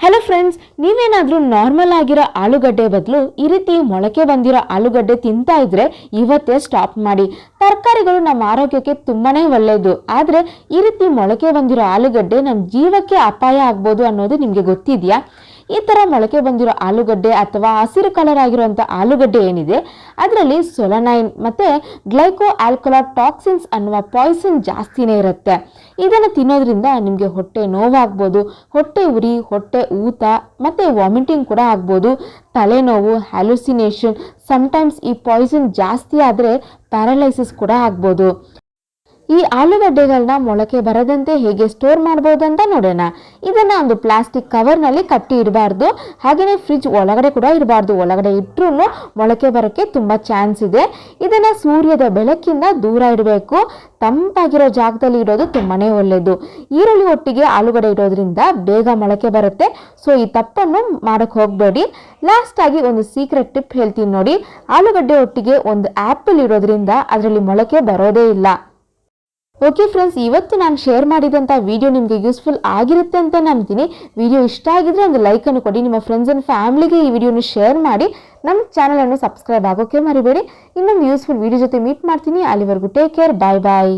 Hello friends ನೀವೇನಾದರೂ normal ಆಗಿರೋ ಆಲೂಗಡ್ಡೆ ಬದಲು ಈ ರೀತಿ ಮೊಳಕೆ ಬಂದಿರೋ ಆಲೂಗಡ್ಡೆ ತಿಂತಾ ಇದ್ರೆ ಇವತ್ತೇ ಸ್ಟಾಪ್ ಮಾಡಿ. ತರಕಾರಿಗಳು ನಮ್ಮ ಆರೋಗ್ಯಕ್ಕೆ ತುಂಬಾನೇ ಒಳ್ಳೆಯದು ಆದರೆ ಈ ರೀತಿ ಮೊಳಕೆ ಬಂದಿರೋ ಆಲೂಗಡ್ಡೆ ನಮ್ಮ ಜೀವಕ್ಕೆ ಅಪಾಯ ಆಗ್ಬೋದು ಅನ್ನೋದು ನಿಮಗೆ ಗೊತ್ತಿದೆಯಾ? ಈ ಥರ ಮೊಳಕೆ ಬಂದಿರೋ ಆಲೂಗಡ್ಡೆ ಅಥವಾ ಹಸಿರು ಕಲರ್ ಆಗಿರುವಂಥ ಆಲೂಗಡ್ಡೆ ಏನಿದೆ, ಅದರಲ್ಲಿ ಸೊಲನೈನ್ ಮತ್ತು ಗ್ಲೈಕೋ ಆಲ್ಕೊಲಾ ಟಾಕ್ಸಿನ್ಸ್ ಅನ್ನುವ ಪಾಯ್ಸನ್ ಜಾಸ್ತಿನೇ ಇರುತ್ತೆ. ಇದನ್ನು ತಿನ್ನೋದ್ರಿಂದ ನಿಮಗೆ ಹೊಟ್ಟೆ ನೋವಾಗ್ಬೋದು, ಹೊಟ್ಟೆ ಉರಿ, ಹೊಟ್ಟೆ ಊತ ಮತ್ತು ವಾಮಿಟಿಂಗ್ ಕೂಡ ಆಗ್ಬೋದು, ತಲೆನೋವು ಹ್ಯಾಲುಸಿನೇಷನ್ ಸಮ್ಟೈಮ್ಸ್ ಈ ಪಾಯ್ಸನ್ ಜಾಸ್ತಿ ಆದರೆ ಪ್ಯಾರಲೈಸಿಸ್ ಕೂಡ ಆಗ್ಬೋದು. ಈ ಆಲೂಗಡ್ಡೆಗಳನ್ನ ಮೊಳಕೆ ಬರದಂತೆ ಹೇಗೆ ಸ್ಟೋರ್ ಮಾಡ್ಬೋದು ಅಂತ ನೋಡೋಣ. ಇದನ್ನ ಒಂದು ಪ್ಲಾಸ್ಟಿಕ್ ಕವರ್ನಲ್ಲಿ ಕಟ್ಟಿ ಇಡಬಾರ್ದು. ಹಾಗೆಯೇ ಫ್ರಿಜ್ ಒಳಗಡೆ ಕೂಡ ಇರಬಾರ್ದು ಒಳಗಡೆ ಇಟ್ಟರು ಮೊಳಕೆ ಬರೋಕ್ಕೆ ತುಂಬ ಚಾನ್ಸ್ ಇದೆ. ಇದನ್ನ ಸೂರ್ಯದ ಬೆಳಕಿಂದ ದೂರ ಇಡಬೇಕು. ತಂಪಾಗಿರೋ ಜಾಗದಲ್ಲಿ ಇಡೋದು ತುಂಬಾನೇ ಒಳ್ಳೆಯದು ಈರುಳ್ಳಿ ಒಟ್ಟಿಗೆ ಆಲೂಗಡ್ಡೆ ಇಡೋದ್ರಿಂದ ಬೇಗ ಮೊಳಕೆ ಬರುತ್ತೆ. ಸೊ ಈ ತಪ್ಪನ್ನು ಮಾಡಕ್ಕೆ ಹೋಗಬೇಡಿ. ಲಾಸ್ಟ್ ಆಗಿ ಒಂದು ಸೀಕ್ರೆಟ್ ಟಿಪ್ ಹೇಳ್ತೀನಿ ನೋಡಿ. ಆಲೂಗಡ್ಡೆ ಒಟ್ಟಿಗೆ ಒಂದು ಆ್ಯಪಲ್ ಇರೋದ್ರಿಂದ ಅದರಲ್ಲಿ ಮೊಳಕೆ ಬರೋದೇ ಇಲ್ಲ. ಓಕೆ ಫ್ರೆಂಡ್ಸ್ ಇವತ್ತು ನಾನು ಶೇರ್ ಮಾಡಿದಂಥ ವಿಡಿಯೋ ನಿಮಗೆ ಯೂಸ್ಫುಲ್ ಆಗಿರುತ್ತೆ ಅಂತ ನಂಬ್ತೀನಿ. ವಿಡಿಯೋ ಇಷ್ಟ ಆಗಿದ್ರೆ ಒಂದು ಲೈಕನ್ನು ಕೊಡಿ, ನಿಮ್ಮ ಫ್ರೆಂಡ್ಸ್ ಆ್ಯಂಡ್ ಫ್ಯಾಮಿಲಿಗೆ ಈ ವಿಡಿಯೋನ ಶೇರ್ ಮಾಡಿ. ನಮ್ಮ ಚಾನಲನ್ನು ಸಬ್ಸ್ಕ್ರೈಬ್ ಆಗೋಕ್ಕೆ ಮರಿಬೇಡಿ. ಇನ್ನೊಂದು ಯೂಸ್ಫುಲ್ ವಿಡಿಯೋ ಜೊತೆ ಮೀಟ್ ಮಾಡ್ತೀನಿ. ಅಲ್ಲಿವರೆಗೂ ಟೇಕ್ ಕೇರ್ ಬಾಯ್ ಬಾಯ್